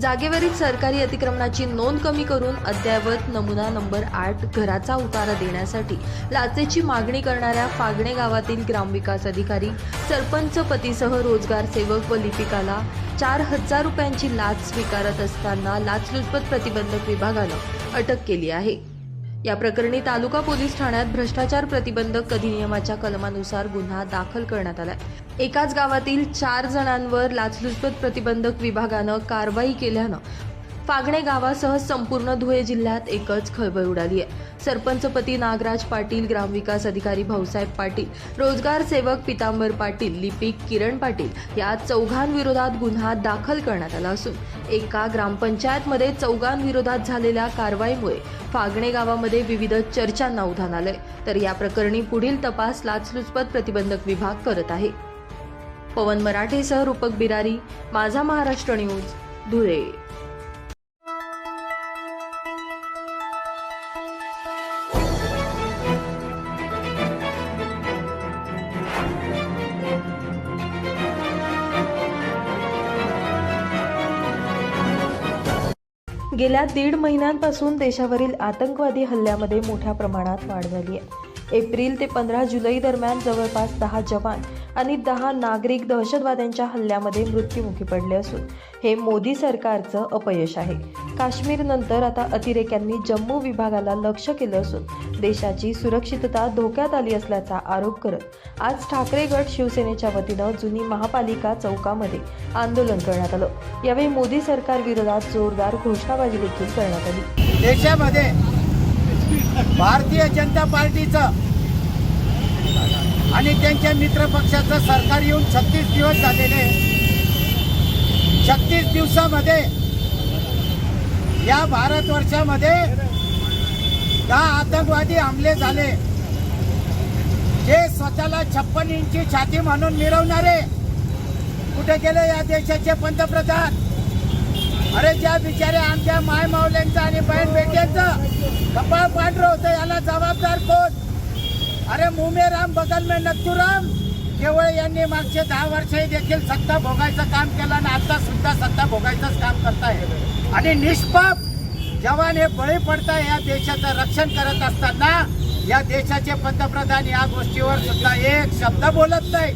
जागेवरील सरकारी अतिक्रमणाची नोंद कमी करून अद्ययावत नमुना नंबर आठ घराचा उतारा देण्यासाठी लाचेची मागणी करणाऱ्या फागणे गावातील ग्रामविकास अधिकारी सरपंच पतीसह रोजगार सेवक व लिपिकाला चार हजार रुपयांची लाच स्वीकारत असताना लाचलुचपत प्रतिबंधक विभागानं अटक केली आहे. या प्रकरणी तालुका पोलीस ठाण्यात भ्रष्टाचार प्रतिबंधक अधिनियमाच्या कलमानुसार गुन्हा दाखल करण्यात आलाय. एकाच गावातील चार जणांवर लाचलुचपत प्रतिबंधक विभागानं कारवाई केल्यानं फागणे गावासह संपूर्ण धुळे जिल्ह्यात एकच खळबळ उडाली आहे. सरपंचपती नागराज पाटील ग्रामविकास अधिकारी भाऊसाहेब पाटील रोजगार सेवक पितांबर पाटील लिपिक किरण पाटील या चौघांविरोधात गुन्हा दाखल करण्यात आला असून एका ग्रामपंचायतमध्ये चौघांविरोधात झालेल्या कारवाईमुळे फागणे गावामध्ये विविध चर्चांना उधाण आलंय. तर या प्रकरणी पुढील तपास लाचलुचपत प्रतिबंधक विभाग करत आहे. पवन मराठेसह रूपक बिरारी माझा महाराष्ट्र न्यूज धुळे. गेल्या दीड महिन्यांपासून देशावरील आतंकवादी हल्ल्यामध्ये मोठ्या प्रमाणात वाढ झाली आहे. एप्रिल ते पंधरा जुलै दरम्यान जवळपास दहा जवान आणि दहा नागरिक दहशतवाद्यांच्या हल्ल्यामध्ये मृत्युमुखी पडले असून हे मोदी सरकारचं अपयश आहे. काश्मीरनंतर आता अतिरेक्यांनी जम्मू विभागाला लक्ष केलं असून देशाची सुरक्षितता धोक्यात आली असल्याचा आरोप करत आज ठाकरे गट शिवसेनेच्या वतीनं जुनी महापालिका चौकामध्ये आंदोलन करण्यात आलं. यावेळी मोदी सरकार विरोधात जोरदार घोषणाबाजी देखील करण्यात आली. देशामध्ये भारतीय जनता पार्टीचं आणि त्यांच्या मित्रपक्षाचं सरकार येऊन छत्तीस दिवस झालेले. छत्तीस दिवसामध्ये या भारतवर्षामध्ये दहा आतंकवादी हमले झाले. जे स्वतःला छप्पन इंची छाती म्हणून मिरवणारे कुठे गेले या देशाचे पंतप्रधान? अरे ज्या बिचारे आमच्या माय मावल्यांचं आणि बहीण बेट्यांचं कपाळ पांढरं होतं याला जबाबदार कोण? अरे मुमे राम बगल में नथुराम केवळ यांनी मागचे दहा वर्षही देखील सत्ता भोगायचं काम केलं आणि आता सुद्धा सत्ता भोगायचंच काम करताय. आणि निष्पाप जवान हे बळी पडताय या देशाचं रक्षण करत असताना या देशाचे पंतप्रधान या गोष्टीवर सुद्धा एक शब्द बोलत नाही.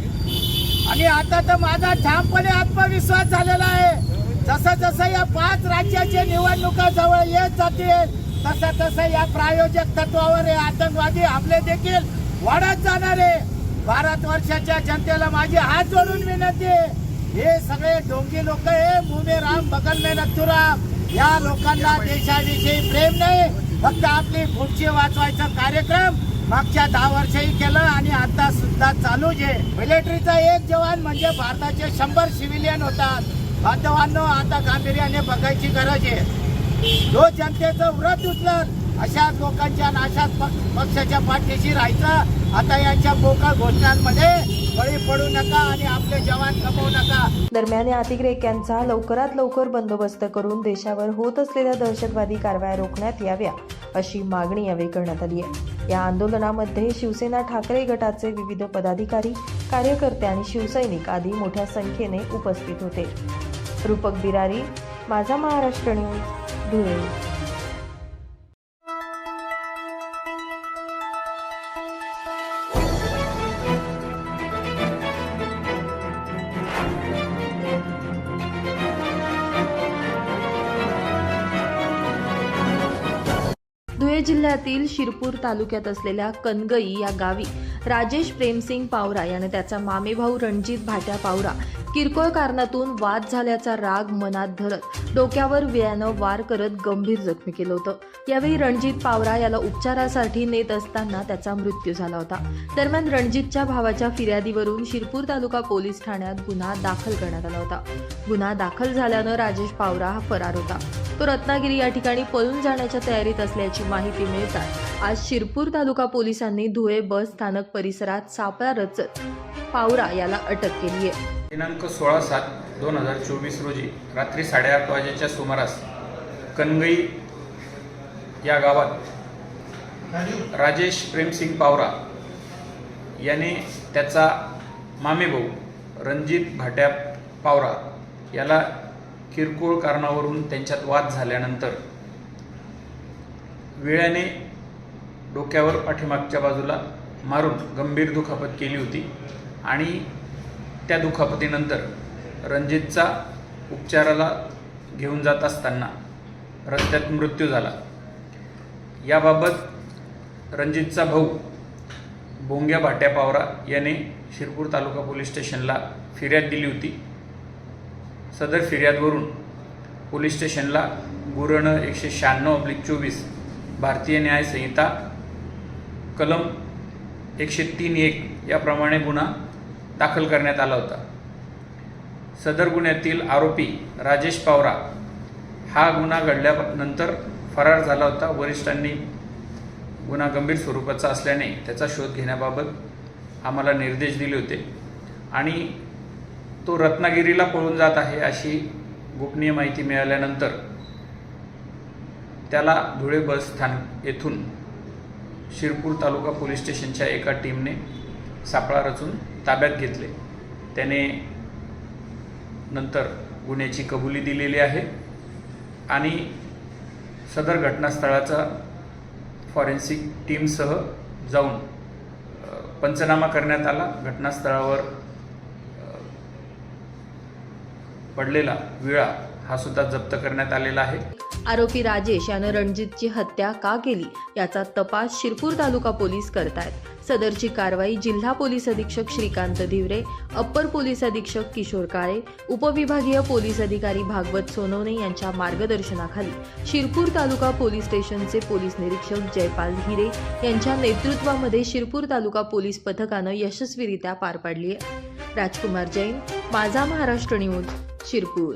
आणि आता तर माझा ठामपणे आत्मविश्वास झालेला आहे. जसं जसं या पाच राज्याच्या निवडणुका जवळ येत जातील तसं तसं या प्रायोजक तत्वावर हे आतंकवादी हमले देखील वाढत जाणार आहे. भारत वर्षाच्या जनतेला माझी हात जोडून विनंती आहे. हे सगळे डोंगी लोक हे मुमे राम बगल में नथुराम या लोकांना देशाविषयी प्रेम नाही फक्त आपली खुर्ची वाचवायचा कार्यक्रम मागच्या दहा वर्षही केलं आणि आता सुद्धा चालूच आहे. मिलिटरीचा एक जवान म्हणजे भारताचे शंभर सिव्हिलियन होतात. बांधवांनो आता गांभीर्याने बघायची गरज आहे. जो जनतेचं व्रत उचलत अशा लोकांच्या नाशात पक्षाच्या पाठीशी राहायचं. आता यांच्या बोका घोषणांमध्ये बळी पडू नका आणि आपले जवान कमवू नका. दरम्यान या अतिरेक्यांचा लवकरात लवकर बंदोबस्त करून देशावर होत असलेल्या दहशतवादी कारवाया रोखण्यात याव्या अशी मागणी यावेळी करण्यात आली आहे. या आंदोलनामध्ये शिवसेना ठाकरे गटाचे विविध पदाधिकारी कार्यकर्ते आणि शिवसैनिक आदी मोठ्या संख्येने उपस्थित होते. रूपक बिरारी माझा महाराष्ट्र न्यूज धुळे. धुळे जिल्ह्यातील शिरपूर तालुक्यात असलेल्या कनगई या गावी राजेश प्रेमसिंग पावरा याने त्याचा मामेभाऊ रणजित भाट्या पावरा किरकोळ कारणातून वाद झाल्याचा राग मनात धरत डोक्यावर विळ्यानं वार करत गंभीर जखमी केलं होतं. यावेळी रणजित पावरा याला उपचारासाठी नेत असताना त्याचा मृत्यू झाला होता. दरम्यान रणजितच्या भावाच्या फिर्यादीवरून शिरपूर तालुका पोलीस ठाण्यात गुन्हा दाखल करण्यात आला होता. गुन्हा दाखल झाल्यानं राजेश पावरा हा फरार होता. तो रत्नागिरी या ठिकाणी पळून जाण्याच्या तयारीत असल्याची माहिती मिळताच आज शिरपूर तालुका पोलिसांनी धुळे बस स्थानक परिसरात सापळा रचत पावरा याला अटक केली आहे दिनांक सोळा सात दोन हजार चोवीस रोजी रात्री साडेआठ वाजेच्या सुमारास कनगई या गावात राजेश प्रेमसिंग पावरा याने त्याचा मामेभाऊ रणजित भाट्या पावरा याला किरकोळ कारणावरून त्यांच्यात वाद झाल्यानंतर विळ्याने डोक्यावर पाठीमागच्या बाजूला मारून गंभीर दुखापत केली होती. आणि त्या दुखापतीनंतर रणजितचा उपचाराला घेऊन जात असताना रस्त्यात मृत्यू झाला. याबाबत रणजितचा भाऊ बोंग्या भाट्या पावरा याने शिरपूर तालुका पोलीस स्टेशनला फिर्याद दिली होती. सदर फिर्यादवरून पोलीस स्टेशनला गुरण एकशे शहाण्णव अब्लिक चोवीस भारतीय न्याय संहिता कलम एकशे तीन एक याप्रमाणे गुन्हा दाखल करण्यात आला होता. सदर गुन्ह्यातील आरोपी राजेश पावरा हा गुन्हा घडल्यानंतर फरार झाला होता. वरिष्ठांनी गुन्हा गंभीर स्वरूपाचा असल्याने त्याचा शोध घेण्याबाबत आम्हाला निर्देश दिले होते आणि तो रत्नागिरीला पळून जात आहे अशी गोपनीय माहिती मिळाल्यानंतर त्याला धुळे बस स्थानक येथून शिरपूर तालुका पोलीस स्टेशनच्या एका टीमने सापळा रचून ताब्यात घेतले. त्याने नंतर गुन्ह्याची कबुली दिलेली आहे आणि सदर घटनास्थळाचा फॉरेन्सिक टीमसह जाऊन पंचनामा करण्यात आला. घटनास्थळावर पडलेला विळा हा सुद्धा जप्त करण्यात आलेला आहे. आरोपी राजेश यानं रणजितची हत्या का केली याचा तपास शिरपूर तालुका पोलीस करतायत. सदरची कारवाई जिल्हा पोलीस अधीक्षक श्रीकांत धिवरे अप्पर पोलीस अधीक्षक किशोर काळे उपविभागीय पोलीस अधिकारी भागवत सोनवणे यांच्या मार्गदर्शनाखाली शिरपूर तालुका पोलीस स्टेशनचे पोलीस निरीक्षक जयपाल हिरे यांच्या नेतृत्वामध्ये शिरपूर तालुका पोलीस पथकानं यशस्वीरित्या पार पाडली आहे. राजकुमार जैन माझा महाराष्ट्र न्यूज शिरपूर.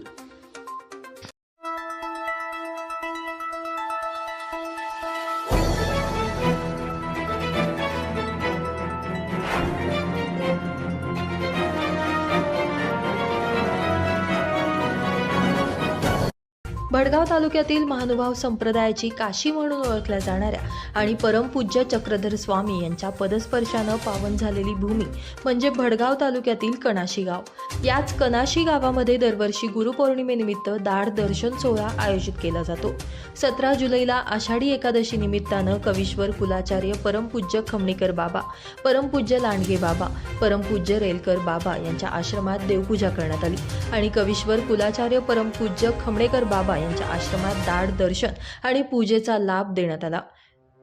जळगाव तालुक्यातील महानुभाव संप्रदायाची काशी म्हणून ओळखल्या जाणाऱ्या आणि परमपूज्य चक्रधर स्वामी यांच्या पदस्पर्शानं पावन झालेली भूमी म्हणजे भडगाव तालुक्यातील कणाशी गाव. याच कणाशी गावामध्ये दरवर्षी गुरुपौर्णिमेनिमित्त दाढ दर्शन सोहळा आयोजित केला जातो. सतरा जुलैला आषाढी एकादशी निमित्तानं कवीश्वर कुलाचार्य परमपूज्य खमणीकर बाबा परमपूज्य लांडगे बाबा परमपूज्य रेलकर बाबा यांच्या आश्रमात देवपूजा करण्यात आली आणि कवीश्वर कुलाचार्य परमपूज्य खमणेकर बाबा यांच्या आश्रमात दाढ दर्शन आणि पूजेचा लाभ देण्यात आला.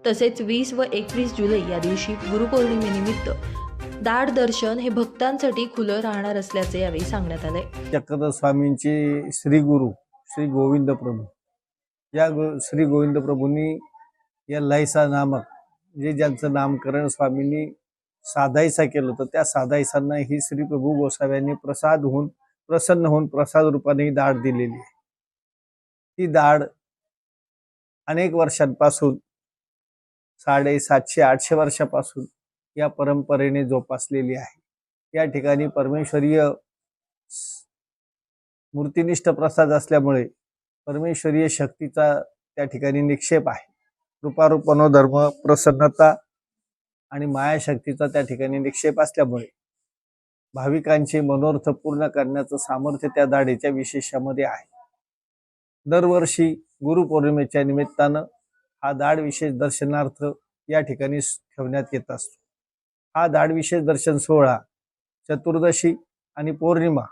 तसेच वीस व एकवीस जुलै या दिवशी गुरुपौर्णिमेनिमित्त दाढ दर्शन हे भक्तांसाठी खुलं राहणार असल्याचे यावेळी सांगण्यात आले. चक्रधर स्वामींचे श्री गुरु श्री गोविंद प्रभू. या गो श्री गोविंद प्रभूंनी या लयसा नामक जे ज्यांचं नामकरण स्वामींनी साधायसा केलं होतं त्या साधायसांना ही श्री प्रभू गोसाव्यांनी प्रसाद होऊन प्रसन्न होऊन प्रसाद रूपाने ही दाढ दिलेली आहे. ती दाढ अनेक वर्षांपासून साडेसातशे आठशे वर्षापासून या परंपरेने जोपासलेली आहे. या ठिकाणी परमेश्वरीय मूर्तिनिष्ठ प्रसाद असल्यामुळे परमेश्वरीय शक्तीचा त्या ठिकाणी निक्षेप आहे. कृपारूप धर्म प्रसन्नता आणि मायाशक्तीचा त्या ठिकाणी निक्षेप असल्यामुळे भाविकांचे मनोर्थ पूर्ण करण्याचं सामर्थ्य त्या दाढेच्या विशेषामध्ये आहे. दरवर्षी गुरुपौर्णिमेच्या निमित्तानं हा दाढ विशेष दर्शनार्थ या ठिकाणी ठेवण्यात येत असतो. हा दाढ विशेष दर्शन सोहळा चतुर्दशी आणि पौर्णिमा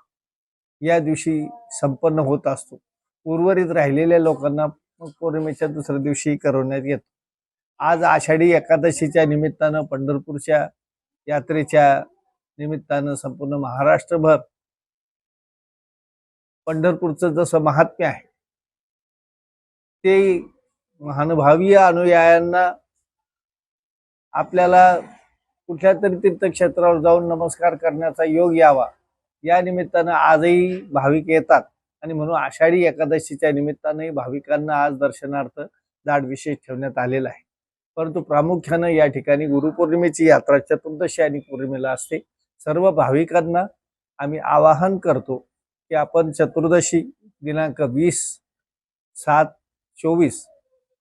या दिवशी संपन्न होत असतो. उर्वरित राहिलेल्या लोकांना पौर्णिमेच्या दुसऱ्या दिवशी करवण्यात येतो. आज आषाढी एकादशीच्या निमित्तानं पंढरपूरच्या यात्रेच्या निमित्तानं संपूर्ण महाराष्ट्रभर पंढरपूरचं जसं महात्म्य आहे ते महानुभावीय अनुयायांना आपल्याला कुठल्या तरी तीर्थक्षेत्रावर जाऊन नमस्कार करण्याचा योग यावा. या निमित्तानं आजही भाविक येतात आणि म्हणून आषाढी एकादशीच्या निमित्तानंही भाविकांना आज दर्शनार्थ दाट विशेष ठेवण्यात आलेला आहे. परंतु प्रामुख्यानं या ठिकाणी गुरुपौर्णिमेची यात्रा चतुर्दशी आणि पौर्णिमेला असते. सर्व भाविकांना आम्ही आवाहन करतो की आपण चतुर्दशी दिनांक वीस सात चोवीस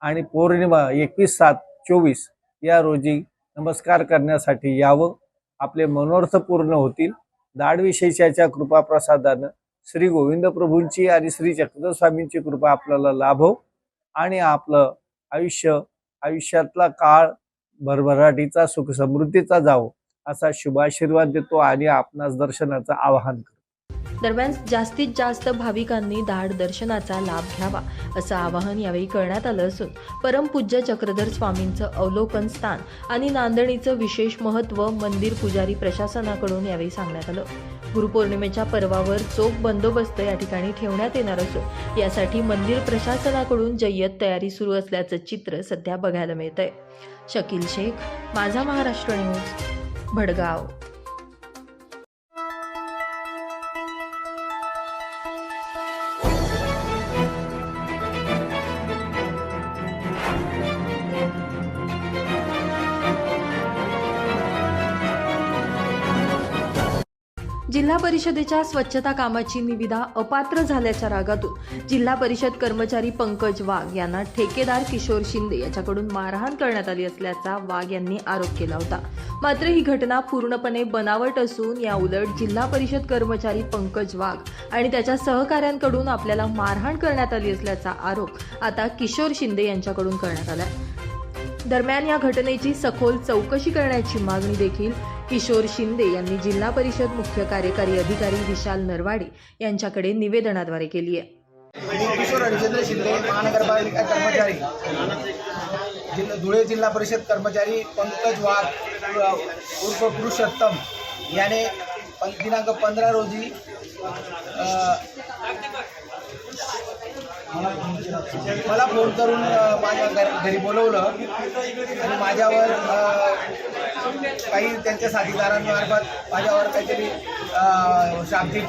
आणि पौर्णिमा एकवीस सात चोवीस या रोजी नमस्कार करण्यासाठी यावं. आपले मनोर्थ पूर्ण होतील. दाढविशेषाच्या कृपाप्रसादानं श्री गोविंद प्रभूंची आणि श्री चक्रस्वामींची कृपा आपल्याला लाभो आणि आपलं आयुष्य आयुष्यातला काळ भरभराटीचा सुख समृद्धीचा जावो असा शुभाशीर्वाद देतो आणि आपणास दर्शनाचं आवाहन करतो. दरम्यान जास्तीत जास्त भाविकांनी दाढ दर्शनाचा लाभ घ्यावा असं आवाहन यावेळी करण्यात आलं असून परमपूज्य चक्रधर स्वामींचं अवलोकन स्थान आणि नांदणीचं विशेष महत्त्व मंदिर पुजारी प्रशासनाकडून यावेळी सांगण्यात आलं. गुरुपौर्णिमेच्या पर्वावर चोख बंदोबस्त या ठिकाणी ठेवण्यात येणार असून यासाठी मंदिर प्रशासनाकडून जय्यत तयारी सुरू असल्याचं चित्र सध्या बघायला मिळतंय. शकील शेख माझा महाराष्ट्र न्यूज भडगाव. जिल्हा परिषदेच्या स्वच्छता कामाची निविदा अपात्र झाल्याच्या रागातून जिल्हा परिषद कर्मचारी पंकज वाघ यांना ठेकेदार किशोर शिंदे याच्याकडून मारहाण करण्यात आली असल्याचा वाघ यांनी आरोप केला होता. मात्र ही घटना पूर्णपणे बनावट असून या उलट जिल्हा परिषद कर्मचारी पंकज वाघ आणि त्याच्या सहकाऱ्यांकडून आपल्याला मारहाण करण्यात आली असल्याचा आरोप आता किशोर शिंदे यांच्याकडून करण्यात आला दरम्यान या घटनेची सखोल चौकशी करण्याची मागणी देखील किशोर शिंदे यांनी जिल्हा परिषद मुख्य कार्यकारी अधिकारी विशाल नरवाडे यांच्याकडे निवेदनाद्वारे केली आहे. किशोर हरिचंद्र शिंदे महानगरपालिका कर्मचारी. जिल्हा धुळे जिल्हा परिषद कर्मचारी पंकज वाघ उर्फ पुरुषोत्तम याने दिनांक पंधरा रोजी मला फोन करून माझ्या घरी बोलवलं आणि माझ्यावर काही त्यांच्या साथीदारांमार्फत माझ्यावर काहीतरी शाब्दिक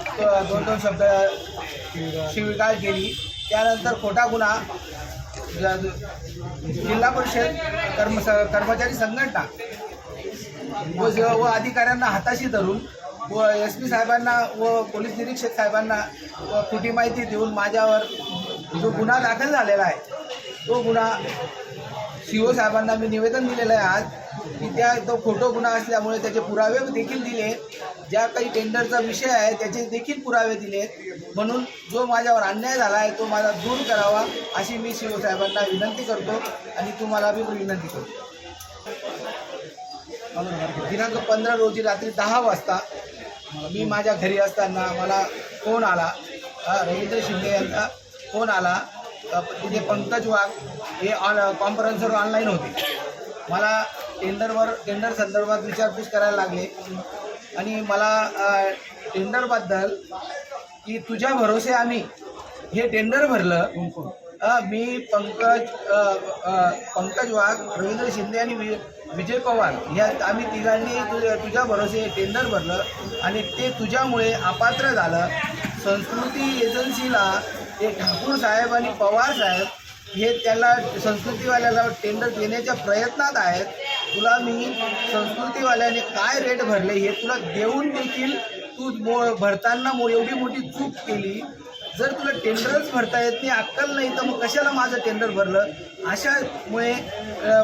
दोन दोन शब्द शिवीगाळ केली. त्यानंतर खोटा गुन्हा जिल्हा परिषद कर्म कर्मचारी संघटना व व अधिकाऱ्यांना हाताशी धरून व एस पी साहेबांना व पोलीस निरीक्षक साहेबांना व खोटी माहिती देऊन माझ्यावर जो गुन्हा दाखल झालेला आहे तो गुन्हा सी ओ साहेबांना मी निवेदन दिलेलं आहे आज. की त्या तो खोटो गुन्हा असल्यामुळे त्याचे पुरावे देखील दिले. ज्या काही टेंडरचा विषय आहे त्याचे देखील पुरावे दिले. म्हणून जो माझ्यावर अन्याय झाला आहे तो माझा दूर करावा अशी मी शिवसाहेबांना विनंती करतो आणि तुम्हाला बी विनंती करतो. दिनांक पंधरा रोजी रात्री दहा वाजता मी माझ्या घरी असताना मला फोन आला. रवींद्र शिंदे यांचा फोन आला. तिथे पंकज वाघ हे ऑन कॉन्फरन्सवर ऑनलाईन होते. मला टेंडरवर टेंडर संदर्भात विचारपूस करायला लागले. आणि मला टेंडरबद्दल की तुझ्या भरोसे आम्ही हे टेंडर भरलं. मी पंकज पंकज वाघ रवींद्र शिंदे आणि वि विजय पवार ह्या आम्ही तिघांनी तु तुझ्या भरोसे हे टेंडर भरलं. आणि ते तुझ्यामुळे अपात्र झालं. संस्कृती एजन्सीला ते ठाकूर साहेब आणि पवार साहेब हे त्याला संस्कृतीवाल्याला टेंडर देण्याच्या प्रयत्नात आहेत. तुला मी संस्कृतीवाल्याने काय रेट भरले हे तुला देऊन देखील तू मो भरताना मो एवढी मोठी चूक केली. जर तुला टेंडरच भरता येत नाही अक्कल नाही तर मग कशाला माझं टेंडर भरलं? अशामुळे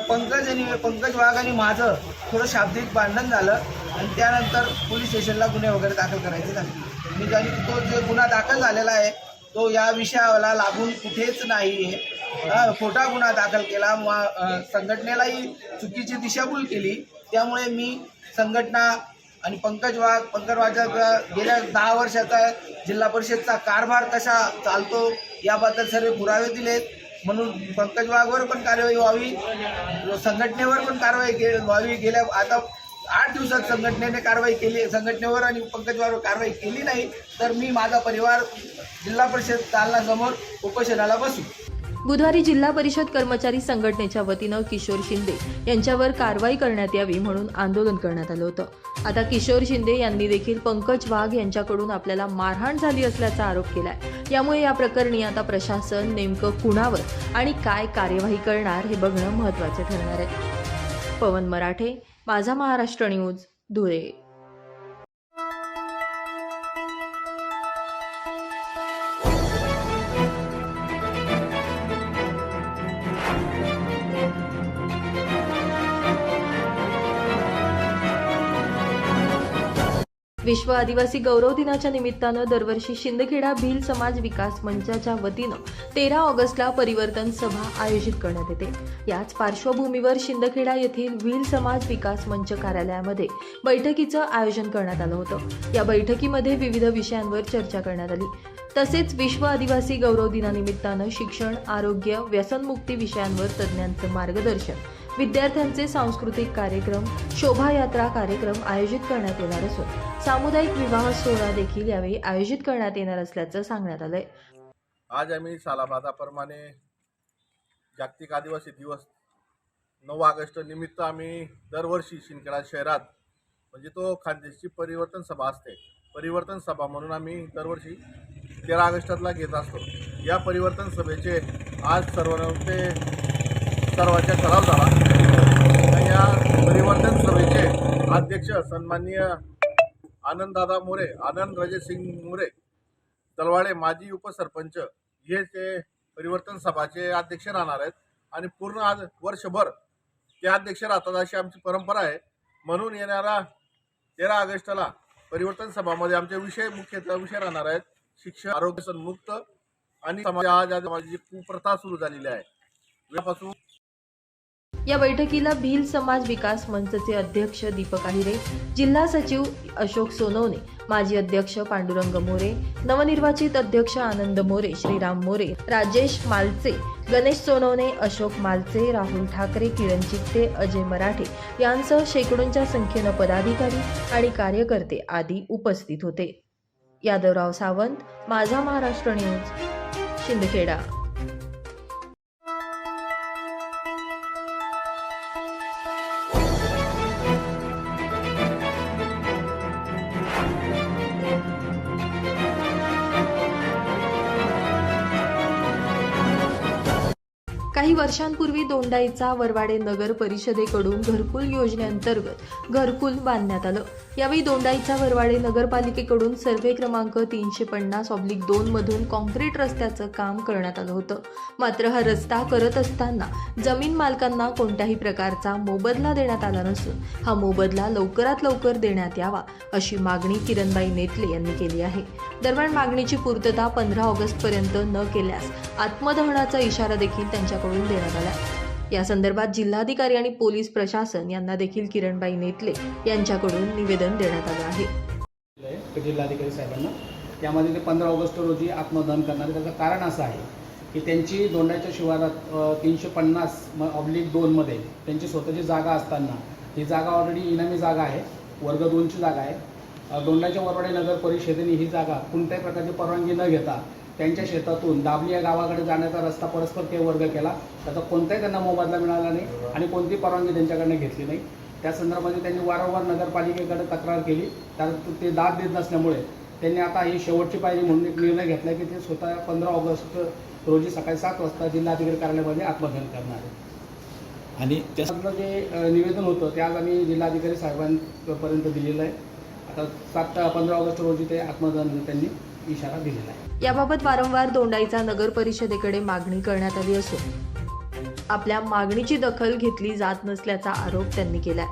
पंकज आणि पंकज वाघ आणि माझं थोडं शाब्दिक भांडण झालं. आणि त्यानंतर पोलीस स्टेशनला गुन्हे वगैरे दाखल करायचे झाले. मी आणि तो जो गुन्हा दाखल झालेला आहे तो या विषयाला लागून कुठेच नाही आहे. खोटा गुन्हा दाखल केला. संघटनेलाही चुकीची दिशाभूल केली. त्यामुळे मी संघटना आणि पंकज वाघ पंकज वाघाचा गेल्या दहा वर्षाचा जिल्हा परिषदचा कारभार कसा चालतो याबद्दल सर्व पुरावे दिलेत. म्हणून पंकज वाघवर पण कारवाई व्हावी. संघटनेवर पण कारवाई के व्हावी. गेल्या आता आठ दिवसात संघटनेने कारवाई केली. संघटनेवर आणि पंकज वाघवर कारवाई केली नाही तर मी माझा परिवार जिल्हा परिषद चालनासमोर उपोषणाला बसू. बुधवारी जिल्हा परिषद कर्मचारी संघटनेच्या वतीनं किशोर शिंदे यांच्यावर कारवाई करण्यात यावी म्हणून आंदोलन करण्यात आलं होतं. आता किशोर शिंदे यांनी देखील पंकज वाघ यांच्याकडून आपल्याला मारहाण झाली असल्याचा आरोप केलाय. यामुळे या प्रकरणी आता प्रशासन नेमकं कुणावर आणि काय कार्यवाही करणार हे बघणं महत्त्वाचं ठरणार आहे. पवन मराठे माझा महाराष्ट्र न्यूज धुळे. विश्व आदिवासी गौरव दिनाच्या निमित्तानं दरवर्षी शिंदखेडा भिल समाज विकास मंचाच्या वतीनं तेरा ऑगस्टला परिवर्तन सभा आयोजित करण्यात येते. याच पार्श्वभूमीवर शिंदखेडा येथील भिल समाज विकास मंच कार्यालयामध्ये बैठकीचं आयोजन करण्यात आलं होतं. या बैठकीमध्ये विविध विषयांवर चर्चा करण्यात आली. तसेच विश्व आदिवासी गौरव दिनानिमित्तानं शिक्षण आरोग्य व्यसनमुक्ती विषयांवर तज्ज्ञांचं मार्गदर्शन विद्यार्थ्यांचे सांस्कृतिक कार्यक्रम शोभायात्रा कार्यक्रम आयोजित करण्यात येणार असून सामुदायिक विवाह सोहळा देखील यावेळी आयोजित करण्यात येणार असल्याचं सांगण्यात आलंय. आज आम्ही सालाबादाप्रमाणे जागतिक आदिवासी दिवस नऊ ऑगस्ट निमित्त आम्ही दरवर्षी शिंदखेडा शहरात म्हणजे तो खानदेशची परिवर्तन सभा असते. परिवर्तन सभा म्हणून आम्ही दरवर्षी तेरा ऑगस्टातला घेत असतो. या परिवर्तन सभेचे आज सर्वांचे सर्वांच्या ठराव झाला. या परिवर्तन सभेचे अध्यक्ष सन्माननीय आनंददादा मोरे आनंद सिंग मोरे तलवाडे माजी उपसरपंच हे ते परिवर्तन सभाचे अध्यक्ष राहणार आहेत. आणि पूर्ण आज वर्षभर ते अध्यक्ष राहतात अशी आमची परंपरा आहे. म्हणून येणारा तेरा ऑगस्टला परिवर्तन सभामध्ये आमचे विषय मुख्यतः विषय राहणार आहेत. शिक्षण आरोग्य सन्मुक्त आणि समाज आज माझी कुप्रथा सुरू झालेली आहे. यापासून या बैठकीला भिल समाज विकास मंचचे अध्यक्ष दीपक आहिरे जिल्हा सचिव अशोक सोनवणे माजी अध्यक्ष पांडुरंग मोरे नवनिर्वाचित अध्यक्ष आनंद मोरे श्रीराम मोरे राजेश मालचे गणेश सोनवणे अशोक मालचे राहुल ठाकरे किरण चित्ते अजय मराठे यांसह शेकडोंच्या संख्येनं पदाधिकारी आणि कार्यकर्ते आदी उपस्थित होते. यादवराव सावंत माझा महाराष्ट्र न्यूज शिंदखेडा. वर्षांपूर्वी दोंडाईचा वरवाडे नगर परिषदेकडून घरकुल योजनेअंतर्गत घरकुल बांधण्यात आलं. यावेळी दोंडाईचा वरवाडे नगरपालिकेकडून सर्वे क्रमांक तीनशे पन्नास ऑब्लिक दोन मधून कॉन्क्रीट रस्त्याचं काम करण्यात आलं होतं. मात्र हा रस्ता करत असताना जमीन मालकांना कोणत्याही प्रकारचा मोबदला देण्यात आला नसून हा मोबदला लवकरात लवकर देण्यात यावा अशी मागणी किरणबाई नेटले यांनी केली आहे. दरम्यान मागणीची पूर्तता पंधरा ऑगस्ट पर्यंत न केल्यास आत्मदहनाचा इशारा देखील त्यांच्याकडून देण्यात आला. या संदर्भात जिल्हाधिकारी आणि पोलीस प्रशासन यांना देखील किरणबाई नेतले यांच्याकडून निवेदन देण्यात आलं आहे. जिल्हाधिकारी साहेबांना. त्यामध्ये ते पंधरा ऑगस्ट रोजी आत्मदहन करणार. त्याचं कारण असं आहे की त्यांची दोंडाच्या शिवारात तीनशे पन्नास म ऑब्लिक दोनमध्ये त्यांची स्वतःची जागा असताना ही जागा ऑलरेडी इनामी जागा आहे. वर्ग दोनची जागा आहे. दोंडाच्या वरवाडे नगर परिषदेने ही जागा कोणत्याही प्रकारची परवानगी न घेता त्यांच्या शेतातून दाबली या गावाकडे जाण्याचा रस्ता परस्पर ते वर्ग केला. त्याचा कोणताही त्यांना मोबदला मिळाला नाही आणि कोणती परवानगी त्यांच्याकडनं घेतली नाही. त्या संदर्भामध्ये त्यांनी वारंवार नगरपालिकेकडे तक्रार केली. तर ते दाद देत नसल्यामुळे त्यांनी आता ही शेवटची पायरी म्हणून एक निर्णय घेतला की ते स्वतः पंधरा ऑगस्ट रोजी सकाळी सात वाजता जिल्हाधिकारी कार्यालयामध्ये आत्मदहन करणार आहे आणि त्याच्यातलं जे निवेदन होतं ते आज आम्ही जिल्हाधिकारी साहेबांपर्यंत दिलेलं आहे. आता सात पंधरा ऑगस्ट रोजी ते आत्मदहन त्यांनी इशारा दिलेला आहे. याबाबत वारंवार दोंडाईचा नगर परिषदेकडे मागणी करण्यात आली असून आपल्या मागणीची दखल घेतली जात नसल्याचा आरोप त्यांनी केला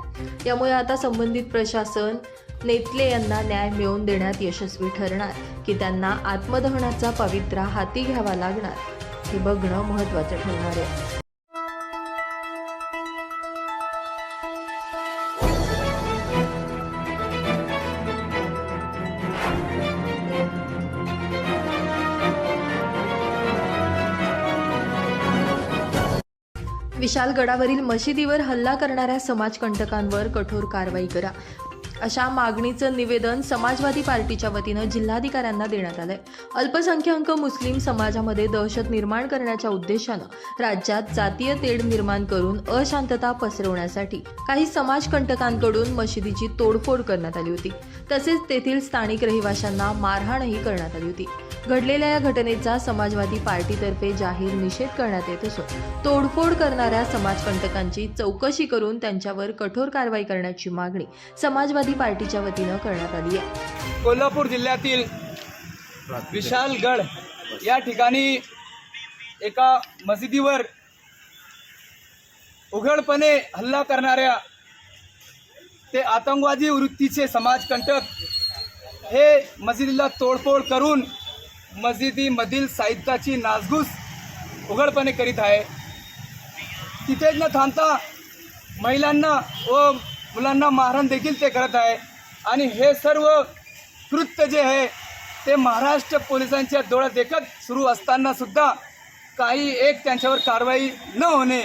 यामुळे आता संबंधित प्रशासन नेतले यांना न्याय मिळवून देण्यात यशस्वी ठरणार की त्यांना आत्मदहनाचा पवित्रा हाती घ्यावा लागणार हे बघणं महत्त्वाचं ठरणार आहे. विशालगडावरील मशिदीवर हल्ला करणाऱ्या समाजकंटकांवर कठोर कारवाई करा. अशा मागणीचं निवेदन समाजवादी पार्टीच्या वतीनं जिल्हाधिकाऱ्यांना देण्यात आलंय. अल्पसंख्याक मुस्लिम समाजामध्ये दहशत निर्माण करण्याच्या उद्देशानं राज्यात जातीय तेढ निर्माण करून अशांतता पसरवण्यासाठी काही समाजकंटकांकडून मशिदीची तोडफोड करण्यात आली होती. तसेच तेथील स्थानिक रहिवाशांना मारहाणही करण्यात आली होती. घडलेल्या या घटनेचा समाजवादी पार्टीतर्फे जाहीर निषेध करण्यात येत असून तोडफोड करणाऱ्या समाजकंटकांची चौकशी करून त्यांच्यावर कठोर कारवाई करण्याची मागणी समाजवादी पार्टीच्या वतीनं करण्यात आली आहे. कोल्हापूर जिल्ह्यातील विशालगड या ठिकाणी एका मशिदीवर उघडपणे हल्ला करणाऱ्या ते आतंकवादी वृत्तीचे समाजकंटक हे मशिदीला तोडफोड करून मस्जिदीमधील साहित्याची नासधूस उघडपणे करीत आहे. तिथेच न थांबता महिलांना व मुलांना मारहाण देखील ते करत आहे. आणि हे सर्व कृत्य जे आहे ते महाराष्ट्र पोलिसांच्या डोळ्यात देखत सुरू असताना सुद्धा काही एक त्यांच्यावर कारवाई न होणे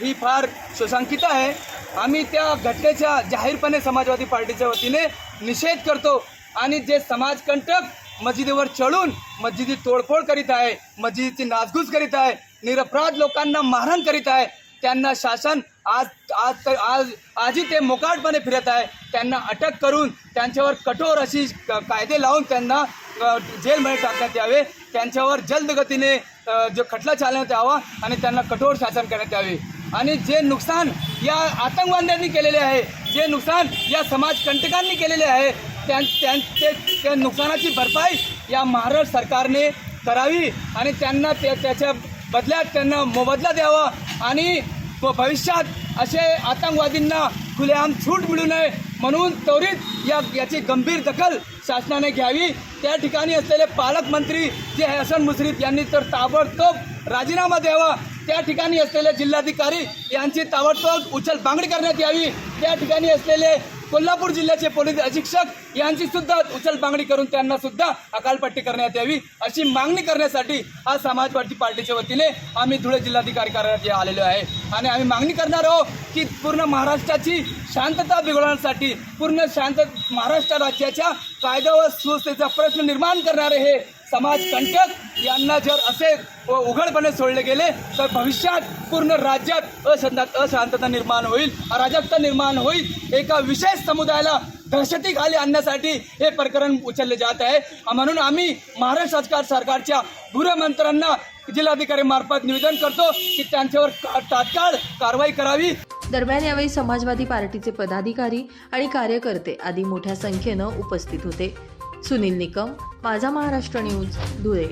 ही फार शोषांकित आहे. आम्ही त्या घटनेच्या जाहीरपणे समाजवादी पार्टीच्या वतीने निषेध करतो आणि जे समाजकंटक मस्जिदीवर चढून मस्जिदी तोडफोड करीत आहे मस्जिदीची नासघूस करीत आहे निरपराध लोकांना मारहाण करीत आहे. त्यांना शासन आज आज आज आजही ते मोकाटपणे फिरत आहे. त्यांना अटक करून त्यांच्यावर कठोर अशी कायदे लावून त्यांना जेलमध्ये टाकण्यात यावे. त्यांच्यावर जलदगतीने जो खटला चालवण्यात यावा आणि त्यांना कठोर शासन करण्यात यावे. आणि जे नुकसान या आतंकवाद्यांनी केलेले आहे जे नुकसान या समाजकंटकांनी केलेले आहे त्यां त्यां ते त्या नुकसानाची भरपाई या महाराष्ट्र सरकारने करावी आणि त्यांना त्या त्याच्या बदल्यात त्यांना मोबदला द्यावा आणि भविष्यात असे आतंकवादींना खुलेआम सूट मिळू नये म्हणून त्वरित या याची गंभीर दखल शासनाने घ्यावी. त्या ठिकाणी असलेले पालकमंत्री जे हसन मुश्रीफ यांनी तर ताबडतोब राजीनामा द्यावा. त्या ठिकाणी असलेले जिल्हाधिकारी यांची ताबडतोब उचल बांगडी करण्यात यावी. त्या ठिकाणी असलेले कोल्हापूर जिल्ह्याचे पोलीस अधीक्षक यांची सुद्धा उचल करून त्यांना सुद्धा अकालपट्टी करण्यात यावी अशी मागणी करण्यासाठी आज समाजवादी पार्टीच्या वतीने आम्ही धुळे जिल्हाधिकारी कार्यालयात आलेलो आहे. आणि आम्ही मागणी करणार आहोत की पूर्ण महाराष्ट्राची शांतता बिघडवण्यासाठी पूर्ण शांत महाराष्ट्र राज्याच्या कायदा व सुव्यवस्थेचा प्रश्न निर्माण करणारे हे समाज कंटक यांना जर असे व उघडपणे सोडले गेले तर भविष्यात पूर्ण राज्यात अशांत अशांतता निर्माण होईल अराजकता निर्माण होईल एका विशेष समुदायाला दहशतीखाली आणण्यासाठी हे प्रकरण उचलले जात आहे. म्हणून आम्ही महाराष्ट्र सरकार सरकारच्या गृहमंत्र्यांना जिल्हाधिकारी मार्फत निवेदन करतो की त्यांच्यावर तात्काळ कारवाई करावी. दरम्यान यावेळी समाजवादी पार्टीचे पदाधिकारी आणि कार्यकर्ते आदी मोठ्या संख्येनं उपस्थित होते. सुनील निकम माझा महाराष्ट्र न्यूज धुळे.